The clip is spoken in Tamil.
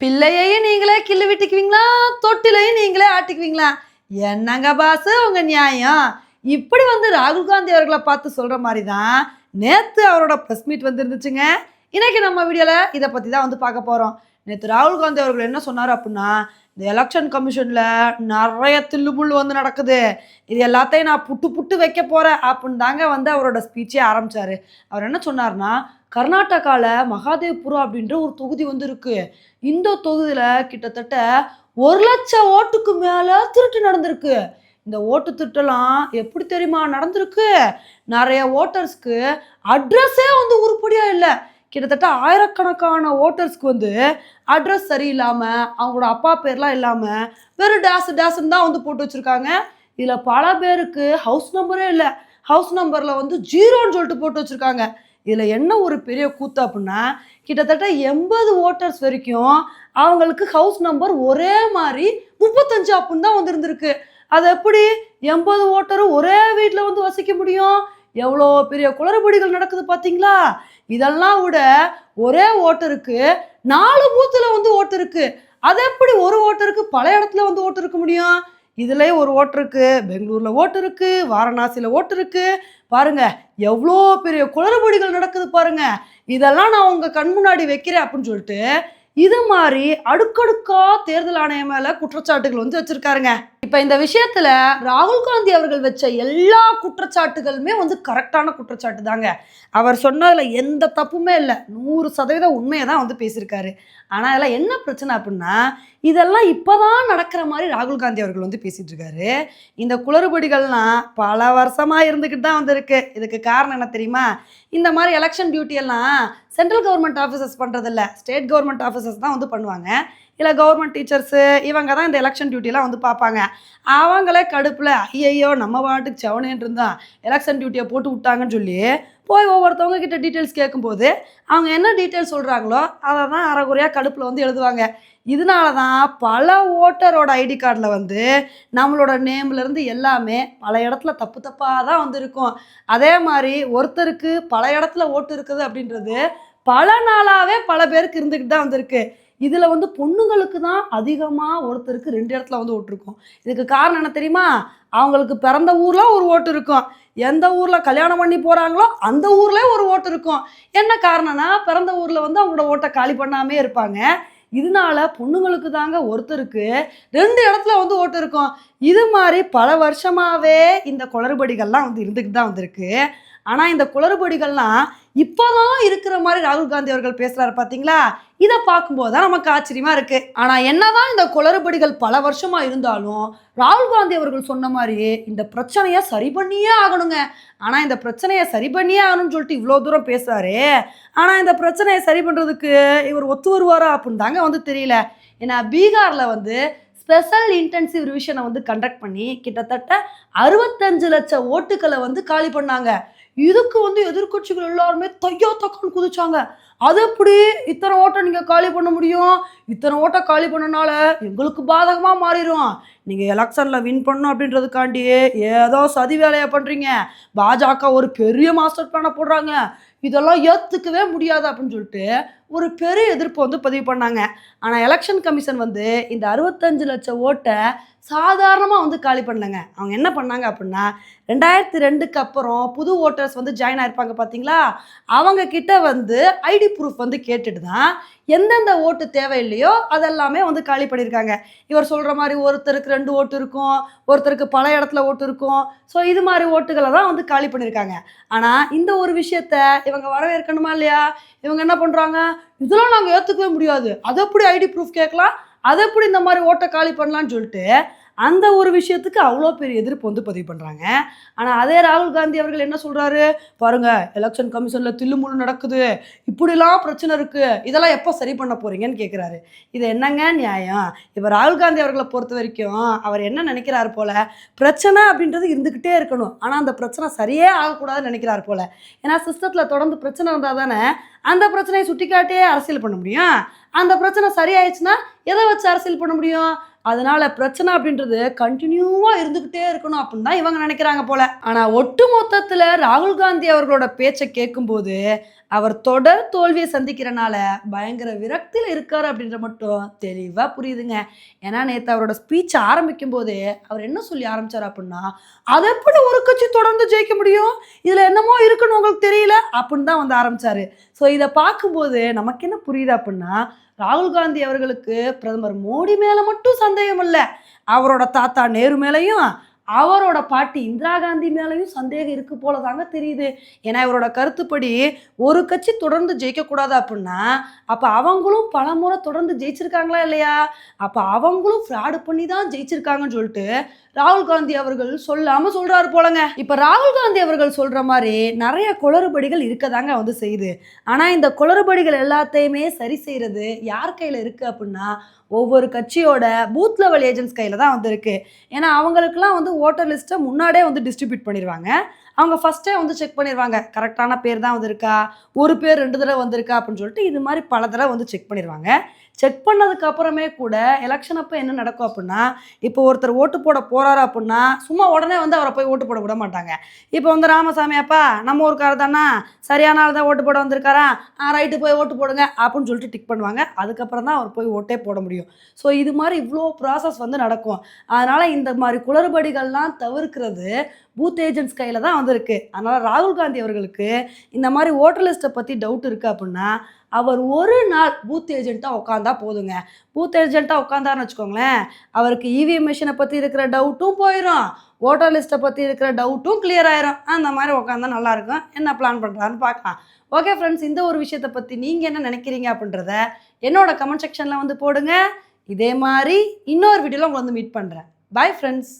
பிள்ளையையும் நீங்களே கிள்ளு விட்டுக்குவீங்களா? தொட்டிலையும் நீங்களே ஆட்டிக்குவீங்களா? என்னங்க பாசு உங்க நியாயம்? இப்படி வந்து ராகுல் காந்தி அவர்களை பார்த்து சொல்ற மாதிரி தான் நேத்து அவரோட ப்ரெஸ் மீட் வந்து இருந்துச்சுங்க இன்னைக்கு நம்ம வீடியோல இதை பத்தி தான் வந்து பார்க்க போறோம். நேற்று ராகுல் காந்தி அவர்கள் என்ன சொன்னார் அப்படின்னா இந்த எலெக்ஷன் கமிஷனில் நிறைய தில்லுமுள்ளு வந்து நடக்குது. இது எல்லாத்தையும் நான் புட்டு புட்டு வைக்க போகிறேன் அப்படின்னு தாங்க வந்து அவரோட ஸ்பீச்சே ஆரம்பித்தார் அவர் என்ன சொன்னார்னா கர்நாடகாவில் மகாதேவ்புரம் அப்படின்ற ஒரு தொகுதி வந்து இருக்குது இந்த தொகுதியில் கிட்டத்தட்ட ஒரு லட்சம் ஓட்டுக்கு மேலே திருட்டு நடந்திருக்கு. இந்த ஓட்டு திருட்டெல்லாம் எப்படி தெரியுமா நடந்திருக்கு? நிறைய ஓட்டர்ஸ்க்கு அட்ரஸே வந்து உருப்படியாக இல்லை. கிட்டத்தட்ட ஆயிரக்கணக்கான ஓட்டர்ஸ்க்கு வந்து அட்ரஸ் சரியில்லாமல் அவங்களோட அப்பா பேர்லாம் இல்லாமல் வெறும் டேஸ் டேஸ்ன்னு தான் வந்து போட்டு வச்சுருக்காங்க. இதில் பல பேருக்கு ஹவுஸ் நம்பரே இல்லை. ஹவுஸ் நம்பரில் வந்து ஜீரோன்னு சொல்லிட்டு போட்டு வச்சுருக்காங்க. இதில் என்ன ஒரு பெரிய கூத்து அப்படின்னா கிட்டத்தட்ட எண்பது ஓட்டர்ஸ் வரைக்கும் அவங்களுக்கு ஹவுஸ் நம்பர் ஒரே மாதிரி முப்பத்தஞ்சு அப்படின்னு தான் வந்துருந்துருக்கு அது எப்படி? எண்பது ஓட்டரும் ஒரே வீட்டில் வந்து வசிக்க முடியும்? எவ்வளோ பெரிய குளறுபடிகள் நடக்குது பார்த்தீங்களா இதெல்லாம் விட ஒரே ஓட்டருக்கு நாலு பூத்தில் வந்து ஓட்டு இருக்கு. அது எப்படி ஒரு ஓட்டருக்கு பல இடத்துல வந்து ஓட்டு இருக்க முடியும்? இதுலயே ஒரு ஓட்டு இருக்கு. பெங்களூர்ல ஓட்டு இருக்கு. வாரணாசியில ஓட்டு இருக்கு. பாருங்க எவ்வளோ பெரிய குளறுபடிகள் நடக்குது பாருங்க. இதெல்லாம் நான் உங்க கண் முன்னாடி வைக்கிறேன் அப்படின்னு சொல்லிட்டு இது மாதிரி அடுக்கடுக்கா தேர்தல் ஆணையம் மேல குற்றச்சாட்டுகள் வந்து வச்சிருக்காருங்க. இப்ப இந்த விஷயத்துல ராகுல் காந்தி அவர்கள் வச்ச எல்லா குற்றச்சாட்டுகளுமே வந்து கரெக்டான குற்றச்சாட்டு தாங்க. அவர் சொன்னதுல எந்த தப்புமே இல்லை. நூறு சதவீதம் உண்மையை தான் வந்து பேசியிருக்காரு. ஆனால் அதில் என்ன பிரச்சனை அப்படின்னா இதெல்லாம் இப்போதான் நடக்கிற மாதிரி ராகுல் காந்தி அவர்கள் வந்து பேசிட்டு இருக்காரு இந்த குளறுபடிகள்லாம் பல வருஷமா இருந்துக்கிட்டு தான் வந்திருக்கு. இதுக்கு காரணம் என்ன தெரியுமா? இந்த மாதிரி எலெக்ஷன் டியூட்டி எல்லாம் சென்ட்ரல் கவர்மெண்ட் ஆஃபீஸர்ஸ் பண்ணுறதில்ல ஸ்டேட் கவர்மெண்ட் ஆஃபீஸர்ஸ் தான் வந்து பண்ணுவாங்க. இல்லை கவர்மெண்ட் டீச்சர்ஸு இவங்க தான் இந்த எலெக்ஷன் டியூட்டிலாம் வந்து பார்ப்பாங்க. அவங்களே கடுப்பில் ஐயையோ நம்ம பாட்டுக்கு செவனேன்னு இருந்தான் எலெக்ஷன் டியூட்டியை போட்டு விட்டாங்கன்னு சொல்லி போய் ஒவ்வொருத்தவங்க கிட்ட டீட்டெயில்ஸ் கேட்கும்போது அவங்க என்ன டீட்டெயில்ஸ் சொல்கிறாங்களோ அதை தான் அறகுறையாக கடுப்பில் வந்து எழுதுவாங்க. இதனால தான் பல ஓட்டரோட ஐடி கார்டில் வந்து நம்மளோட நேம்லேருந்து எல்லாமே பல இடத்துல தப்பு தப்பாக தான் வந்து இருக்கும் அதே மாதிரி ஒருத்தருக்கு பல இடத்துல ஓட்டு இருக்குது அப்படின்றது பல நாளாகவே பல பேருக்கு இருந்துக்கிட்டு தான் வந்திருக்கு. இதில் வந்து பொண்ணுங்களுக்கு தான் அதிகமாக ஒருத்தருக்கு ரெண்டு இடத்துல வந்து ஓட்டு இருக்கும். இதுக்கு காரணம் என்ன தெரியுமா? அவங்களுக்கு பிறந்த ஊரில் ஒரு ஓட்டு இருக்கும். எந்த ஊரில் கல்யாணம் பண்ணி போகிறாங்களோ அந்த ஊர்லேயே ஒரு ஓட்டு இருக்கும். என்ன காரணம்னா பிறந்த ஊரில் வந்து அவங்களோட ஓட்டை காலி பண்ணாமே இருப்பாங்க. இதனால பொண்ணுங்களுக்கு தாங்க ஒருத்தருக்கு ரெண்டு இடத்துல வந்து ஓட்டு இருக்கும். இது மாதிரி பல வருஷமாகவே இந்த குளறுபடிகள்லாம் வந்து இருந்துக்கிட்டு தான் வந்திருக்கு. ஆனால் இந்த குளறுபடிகள்லாம் இப்போதான் இருக்கிற மாதிரி ராகுல் காந்தி அவர்கள் பேசுகிறாரு பார்த்தீங்களா இதை பார்க்கும்போது தான் நமக்கு ஆச்சரியமாக இருக்குது ஆனால் என்னதான் இந்த குளறுபடிகள் பல வருஷமாக இருந்தாலும் ராகுல் காந்தி அவர்கள் சொன்ன மாதிரியே இந்த பிரச்சனையை சரி பண்ணியே ஆகணுங்க. ஆனால் இந்த பிரச்சனையை சரி பண்ணியே ஆகணும்னு சொல்லிட்டு இவ்வளோ தூரம் பேசுகிறாரு ஆனால் இந்த பிரச்சனையை சரி பண்ணுறதுக்கு இவர் ஒத்து வருவாரா அப்படின்னு தாங்க வந்து தெரியல. ஏன்னா பீகாரில் வந்து ஸ்பெஷல் இன்டென்சிவ் ரிவிஷனை வந்து கண்டக்ட் பண்ணி கிட்டத்தட்ட அறுபத்தஞ்சு லட்சம் ஓட்டுக்களை வந்து காலி பண்ணாங்க. இதுக்கு வந்து எதிர்க்கட்சிகள் எல்லாருமே தையா தக்கான்னு குதிச்சாங்க. அது எப்படி இத்தனை ஓட்டை நீங்கள் காலி பண்ண முடியும்? இத்தனை ஓட்டை காலி பண்ணனால எங்களுக்கு பாதகமாக மாறிடும் நீங்கள் எலெக்ஷனில் வின் பண்ணணும் அப்படின்றதுக்காண்டி ஏதோ சதி வேலையை பண்ணுறீங்க பாஜக ஒரு பெரிய மாஸ்டர் பிளானை போடுறாங்க. இதெல்லாம் ஏற்றுக்கவே முடியாது அப்படின்னு சொல்லிட்டு ஒரு பெரிய எதிர்ப்பு வந்து பதிவு பண்ணாங்க. ஆனால் எலெக்ஷன் கமிஷன் வந்து இந்த அறுபத்தஞ்சு லட்சம் ஓட்டை சாதாரணமாக வந்து காலி பண்ணலங்க. அவங்க என்ன பண்ணாங்க அப்படின்னா ரெண்டாயிரத்தி ரெண்டுக்கு அப்புறம் புது ஓட்டர்ஸ் வந்து ஜாயின் ஆயிருப்பாங்க பார்த்தீங்களா அவங்க கிட்ட வந்து ஐடி ப்ரூஃப் வந்து கேட்டுட்டு தான் எந்தெந்த ஓட்டு தேவையில்லையோ அதெல்லாமே வந்து காலி பண்ணியிருக்காங்க. இவர் சொல்கிற மாதிரி ஒருத்தருக்கு ரெண்டு ஓட்டு இருக்கும் ஒருத்தருக்கு பல இடத்துல ஓட்டு இருக்கும். ஸோ இது மாதிரி ஓட்டுகளை தான் வந்து காலி பண்ணியிருக்காங்க. ஆனால் இந்த ஒரு விஷயத்த இவங்க வரவேற்கணுமா இல்லையா? இவங்க என்ன பண்ணுறாங்க இதெல்லாம் நாங்கள் ஏற்றுக்கவே முடியாது. அது எப்படி ஐடி ப்ரூஃப் கேட்கலாம்? அதை எப்படி இந்த மாதிரி ஓட்டை காலி பண்ணலான்னு சொல்லிட்டு அந்த ஒரு விஷயத்துக்கு அவ்வளோ பெரிய எதிர்ப்பு வந்து பதிவு பண்ணுறாங்க ஆனால் அதே ராகுல் காந்தி அவர்கள் என்ன சொல்கிறாரு பாருங்கள் எலெக்ஷன் கமிஷனில் தில்லுமுழு நடக்குது. இப்படிலாம் பிரச்சனை இருக்குது இதெல்லாம் எப்போ சரி பண்ண போகிறீங்கன்னு கேட்குறாரு இது என்னங்க நியாயம்? இப்போ ராகுல் காந்தி அவர்களை பொறுத்த வரைக்கும் அவர் என்ன நினைக்கிறாரு போல? பிரச்சனை அப்படின்றது இருந்துக்கிட்டே இருக்கணும். ஆனால் அந்த பிரச்சனை சரியே ஆகக்கூடாதுன்னு நினைக்கிறார் போல. ஏன்னா சிஸ்டத்தில் தொடர்ந்து பிரச்சனை இருந்தால் தானே அந்த பிரச்சனையை சுட்டிக்காட்டியே அரசியல் பண்ண முடியும். அந்த பிரச்சனை சரியாயிடுச்சுன்னா எதை வச்சு அரசியல் பண்ண முடியும்? அதனால பிரச்சனை அப்படின்றது கண்டினியூவா இருந்துகிட்டே இருக்கணும் அப்படின்னு தான் இவங்க நினைக்கிறாங்க போல. ஆனா ஒட்டு மொத்தத்துல ராகுல் காந்தி அவர்களோட பேச்சை கேட்கும்போது அவர் தொடர் தோல்வியை சந்திக்கிறனால பயங்கர விரக்தியில் இருக்கார் அப்படின்ற மட்டும் தெளிவாக புரியுதுங்க. ஏன்னா நேற்று அவரோட ஸ்பீச் ஆரம்பிக்கும் போதே அவர் என்ன சொல்லி ஆரம்பிச்சார் அப்படின்னா அதை எப்படி ஒரு கட்சி தொடர்ந்து ஜெயிக்க முடியும்? இதில் என்னமோ இருக்குன்னு உங்களுக்கு தெரியல? அப்படின்னு தான் வந்து ஆரம்பிச்சாரு. ஸோ இதை பார்க்கும்போது நமக்கு என்ன புரியுது அப்படின்னா ராகுல் காந்தி அவர்களுக்கு பிரதமர் மோடி மேலே மட்டும் சந்தேகம் இல்லை. அவரோட தாத்தா நேரு மேலேயும் அவரோட பாட்டி இந்திரா காந்தி மேலேயும் சந்தேகம் இருக்கு போல தாங்க தெரியுது. ஏன்னா இவரோட கருத்துப்படி ஒரு கட்சி தொடர்ந்து ஜெயிக்கக்கூடாது அப்படின்னா அப்போ அவங்களும் பல முறை தொடர்ந்து ஜெயிச்சிருக்காங்களா இல்லையா? அப்போ அவங்களும் ஃப்ராடு பண்ணி தான் ஜெயிச்சிருக்காங்கன்னு சொல்லிட்டு ராகுல் காந்தி அவர்கள் சொல்லாமல் சொல்கிறாரு போலங்க. இப்போ ராகுல் காந்தி அவர்கள் சொல்கிற மாதிரி நிறைய குளறுபடிகள் இருக்க தாங்க வந்து செய்யுது. ஆனால் இந்த குளறுபடிகள் எல்லாத்தையுமே சரி செய்கிறது யார் கையில் இருக்குது அப்படின்னா ஒவ்வொரு கட்சியோட பூத் லெவல் ஏஜென்ட்ஸ் கையில் தான் வந்து இருக்கு ஏன்னா அவங்களுக்குலாம் வந்து ஓட்டர் லிஸ்ட்டை முன்னாடியே வந்து டிஸ்ட்ரிபியூட் பண்ணிடுவாங்க அவங்க ஃபஸ்ட்டே வந்து செக் பண்ணிடுவாங்க கரெக்டான பேர் தான் வந்திருக்கா? ஒரு பேர் ரெண்டு தடவை வந்திருக்கா? அப்படின்னு சொல்லிட்டு இது மாதிரி பல தடவை வந்து செக் பண்ணிடுவாங்க செக் பண்ணதுக்கு அப்புறமே கூட எலெக்ஷன் அப்போ என்ன நடக்கும் அப்படின்னா இப்போ ஒருத்தர் ஓட்டு போட போகிறாரு அப்படின்னா சும்மா உடனே வந்து அவரை போய் ஓட்டு போட விட மாட்டாங்க. இப்போ வந்து ராமசாமி அப்பா நம்ம ஊருக்காரர் தானா? சரியான ஆள் தான் ஓட்டு போட வந்திருக்காரா? ஆ ரைட்டு போய் ஓட்டு போடுங்க அப்படின்னு சொல்லிட்டு டிக் பண்ணுவாங்க. அதுக்கப்புறம் தான் அவர் போய் ஓட்டே போட முடியும். ஸோ இது மாதிரி இவ்வளோ ப்ராசஸ் வந்து நடக்கும். அதனால் இந்த மாதிரி குளறுபடிகள்லாம் தவிர்க்கிறது பூத் ஏஜென்ட்ஸ் கையில் தான் வந்திருக்கு. அதனால் ராகுல் காந்தி அவர்களுக்கு இந்த மாதிரி ஓட்டர் லிஸ்ட்டை பற்றி டவுட் இருக்குது அப்படின்னா அவர் ஒரு நாள் பூத் ஏஜென்ட்டாக உட்காந்தா போதுங்க. பூத் ஏஜென்ட்டாக உட்காந்தாருன்னு வச்சுக்கோங்களேன் அவருக்கு இவிஎம் மிஷினை பற்றி இருக்கிற டவுட்டும் போயிடும் ஓட்டர் லிஸ்ட்டை பற்றி இருக்கிற டவுட்டும் கிளியர் ஆயிரும். அந்த மாதிரி உட்காந்தா நல்லாயிருக்கும் என்ன பிளான் பண்ணுறாருன்னு பார்க்கலாம். ஓகே ஃப்ரெண்ட்ஸ் இந்த ஒரு விஷயத்தை பற்றி நீங்கள் என்ன நினைக்கிறீங்க அப்படின்றத என்னோட கமெண்ட் செக்ஷனில் வந்து போடுங்க. இதே மாதிரி இன்னொரு வீடியோவில் உங்களை வந்து மீட் பண்ணுறேன் பாய் ஃப்ரெண்ட்ஸ்